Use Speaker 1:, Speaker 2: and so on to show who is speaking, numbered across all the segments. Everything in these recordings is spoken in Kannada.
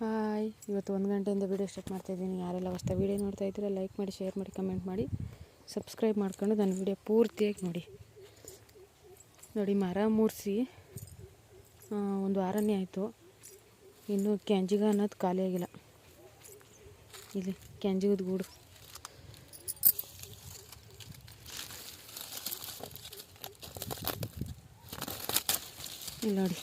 Speaker 1: ಹಾಯ್. ಇವತ್ತು ಒಂದು ಗಂಟೆಯಿಂದ ವೀಡಿಯೋ ಸ್ಟಾರ್ಟ್ ಮಾಡ್ತಾಯಿದ್ದೀನಿ ಯಾರೆಲ್ಲ ಹೊಸ ವೀಡಿಯೋ ನೋಡ್ತಾ ಇದ್ದೀರಾ ಲೈಕ್ ಮಾಡಿ ಶೇರ್ ಮಾಡಿ ಕಮೆಂಟ್ ಮಾಡಿ ಸಬ್ಸ್ಕ್ರೈಬ್ ಮಾಡ್ಕೊಂಡು ನನ್ನ ವೀಡಿಯೋ ಪೂರ್ತಿಯಾಗಿ ನೋಡಿ. ನೋಡಿ, ಮರ ಮೂರಿಸಿ ಒಂದು ವಾರನೇ ಆಯಿತು. ಇನ್ನೂ ಕ್ಯಾಂಜಿಗ ಅನ್ನೋದು ಖಾಲಿಯಾಗಿಲ್ಲ ಇಲ್ಲಿ ಕ್ಯಾಂಜಿಗದ ಗೂಡು. ಇಲ್ಲಿ ನೋಡಿ.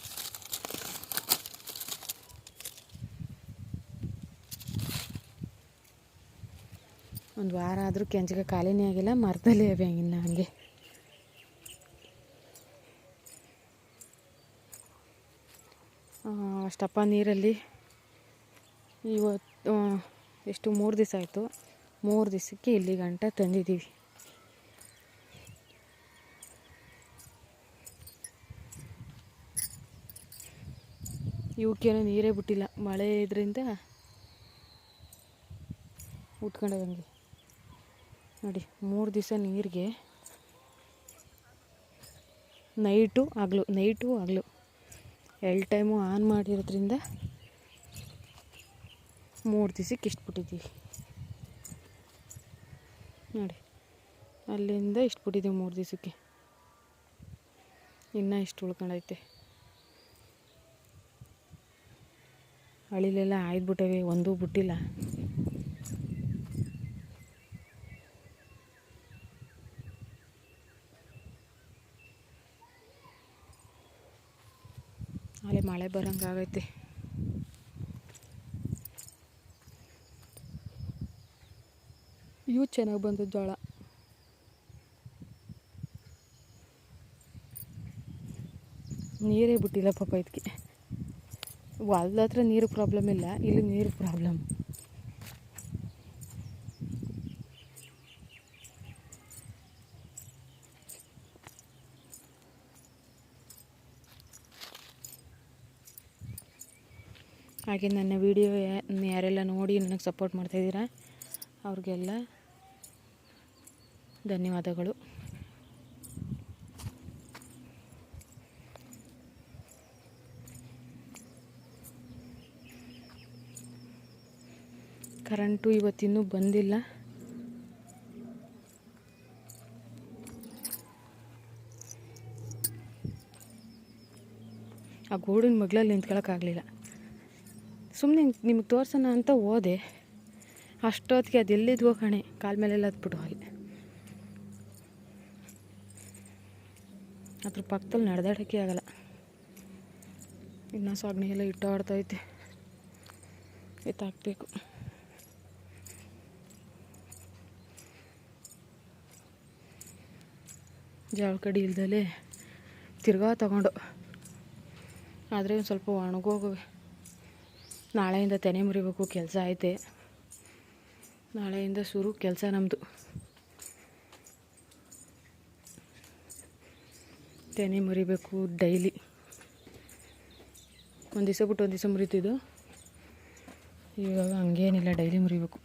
Speaker 1: ಒಂದು ವಾರ ಆದರೂ ಕೆಂಚಿಗೆ ಖಾಲಿನೇ ಆಗಿಲ್ಲ, ಮರದಲ್ಲೇ ಅವೆ ಹಂಗೆ. ಅಷ್ಟಪ್ಪ ನೀರಲ್ಲಿ ಇವತ್ತು ಎಷ್ಟು ಮೂರು ದಿವಸ ಆಯಿತು. ಮೂರು ದಿವಸಕ್ಕೆ ಇಲ್ಲಿ ಗಂಟ ತಂದಿದ್ದೀವಿ. ಇವಕ್ಕೇನೋ ನೀರೇ ಬಿಟ್ಟಿಲ್ಲ, ಮಳೆ ಇದರಿಂದ ಉಟ್ಕೊಂಡವಂಗೆ ನೋಡಿ, ಮೂರು ದಿವಸ ನೀರಿಗೆ ನೈಟು ಆಗಲು ನೈಟು ಆಗಲು. ಎಲ್ ಟೈಮು ಆನ್ ಮಾಡಿರೋದ್ರಿಂದ ಮೂರು ದಿವಸಕ್ಕೆ ಇಷ್ಟು ಬಿಟ್ಟಿದ್ದೀವಿ ನೋಡಿ, ಅಲ್ಲಿಂದ ಇಷ್ಟು ಬಿಟ್ಟಿದ್ದೀವಿ ಮೂರು ದಿವಸಕ್ಕೆ. ಇನ್ನೂ ಇಷ್ಟು ಉಳ್ಕೊಂಡೈತೆ. ಹಳಿಲೆಲ್ಲ ಆಯ್ದುಬಿಟ್ಟವೆ, ಒಂದೂ ಬಿಟ್ಟಿಲ್ಲ. ನಾಳೆ ಮಳೆ ಬರೋಂಗಾಗೈತೆ. ಇವು ಚೆನ್ನಾಗಿ ಬಂದ ಜೋಳ. ನೀರೇ ಬಿಟ್ಟಿಲ್ಲ ಪಾಪ ಇದಕ್ಕೆ ಹೊಲ್ದ ಹತ್ರ ನೀರು ಪ್ರಾಬ್ಲಮ್ ಇಲ್ಲ, ಇಲ್ಲಿ ನೀರು ಪ್ರಾಬ್ಲಮ್ ಹಾಗೆ ನನ್ನ ವಿಡಿಯೋ ಯಾರೆಲ್ಲ ನೋಡಿ ನನಗೆ ಸಪೋರ್ಟ್ ಮಾಡ್ತಾಯಿದ್ದೀರಾ ಅವ್ರಿಗೆಲ್ಲ ಧನ್ಯವಾದಗಳು. ಕರೆಂಟು ಇವತ್ತಿನ್ನೂ ಬಂದಿಲ್ಲ. ಆ ಗೋಡಿನ ಮಗ್ಳಲ್ಲಿ ನಿಂತ್ಕೊಳ್ಳೋಕ್ಕಾಗಲಿಲ್ಲ ಸುಮ್ಮನೆ ನಿಮಗೆ ತೋರ್ಸೋಣ ಅಂತ ಹೋದೆ. ಅಷ್ಟೊತ್ತಿಗೆ ಅದು ಎಲ್ಲಿದ್ವೋ ಕಣೆ, ಕಾಲ ಮೇಲೆಲ್ಲ ಹತ್ಬಿಟ್ಟು ಅಲ್ಲಿ ಅದ್ರ ಪಕ್ಕದಲ್ಲಿ ನಡೆದಾಡೋಕ್ಕೆ ಆಗಲ್ಲ. ಇನ್ನೂ ಸಗಣಿ ಎಲ್ಲ ಇಟ್ಟು ಆಡ್ತೈತೆ ಎತ್ತಾಕಬೇಕು. ಜಾಳ ಕಡಿ ಇಲ್ದಲೇ ತಿರ್ಗಾ ತಗೊಂಡು. ಆದರೆ ಒಂದು ಸ್ವಲ್ಪ ಒಣಗೋಗವೆ. ನಾಳೆಯಿಂದ ತೆನೆ ಮುರಿಬೇಕು, ಕೆಲಸ ಐತೆ. ನಾಳೆಯಿಂದ ಶುರು ಕೆಲಸ ನಮ್ಮದು ತೆನೆ ಮುರಿಬೇಕು ಡೈಲಿ. ಒಂದು ದಿವಸ ಬಿಟ್ಟು ಒಂದು ದಿವಸ ಮುರಿತಿದ್ದು. ಇವಾಗ ಹಂಗೇನಿಲ್ಲ, ಡೈಲಿ ಮುರಿಬೇಕು.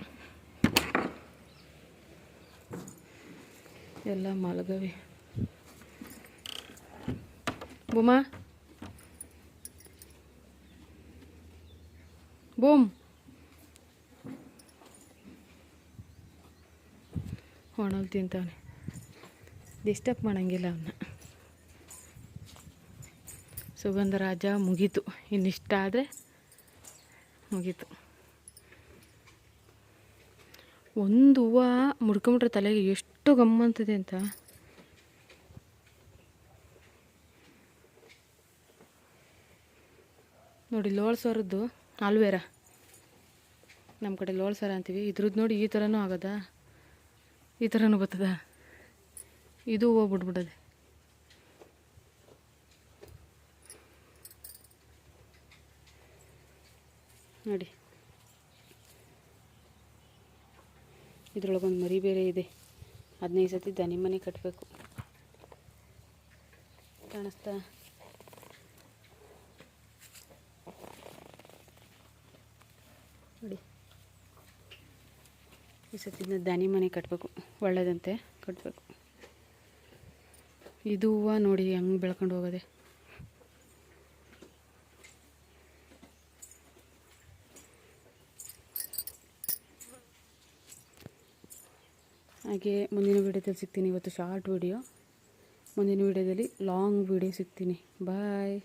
Speaker 1: ಎಲ್ಲ ಮಲಗವೆ. ಬುಮಾ? ಬೂಮ್ ಒಣಲ್ ತಿಂತಾನೆ. ಡಿಸ್ಟರ್ಬ್ ಮಾಡಂಗಿಲ್ಲ ಅವನ್ನ ಸುಗಂಧರಾಜ ಮುಗೀತು. ಇನ್ನಿಷ್ಟ ಆದರೆ ಮುಗೀತು. ಒಂದು ಹೂವು ಮುಡ್ಕೊಂಬಿಟ್ರೆ ತಲೆಗೆ ಎಷ್ಟು ಗಮ್ಮಂತದೆ ಅಂತ. ನೋಡಿ ಲೋಳ್ಸೋರದ್ದು. ಆಲ್ವೇರ? ನಮ್ಮ ಕಡೆ ಲೋಳ್ಸರ ಅಂತೀವಿ. ಇದ್ರದ್ದು ನೋಡಿ ಈ ಥರನೂ ಆಗದ? ಈ ಥರನೂ ಬರ್ತದ ಇದು ಹೂವು ನೋಡಿ. ಇದ್ರೊಳಗೊಂದು ಮರಿ ಬೇರೆ ಇದೆ. ಹದಿನೈದು ಸತಿ ದನಿ ಮನೆ ಕಟ್ಟಬೇಕು ಕಾಣಿಸ್ತಾ ನೋಡಿ. ಈ ಸತ್ತಿನ ದಾನಿ ಮನೆ ಕಟ್ಟಬೇಕು ಒಳ್ಳೆಯದಂತೆ ಕಟ್ಟಬೇಕು ಇದು ಹೂವು ನೋಡಿ ಹೆಂಗೆ ಬೆಳ್ಕೊಂಡು ಹೋಗೋದೆ. ಹಾಗೆ ಮುಂದಿನ ವಿಡಿಯೋದಲ್ಲಿ ಸಿಗ್ತೀನಿ ಇವತ್ತು ಶಾರ್ಟ್ ವಿಡಿಯೋ ಮುಂದಿನ ವಿಡಿಯೋದಲ್ಲಿ ಲಾಂಗ್ ವಿಡಿಯೋ ಸಿಗ್ತೀನಿ. ಬಾಯ್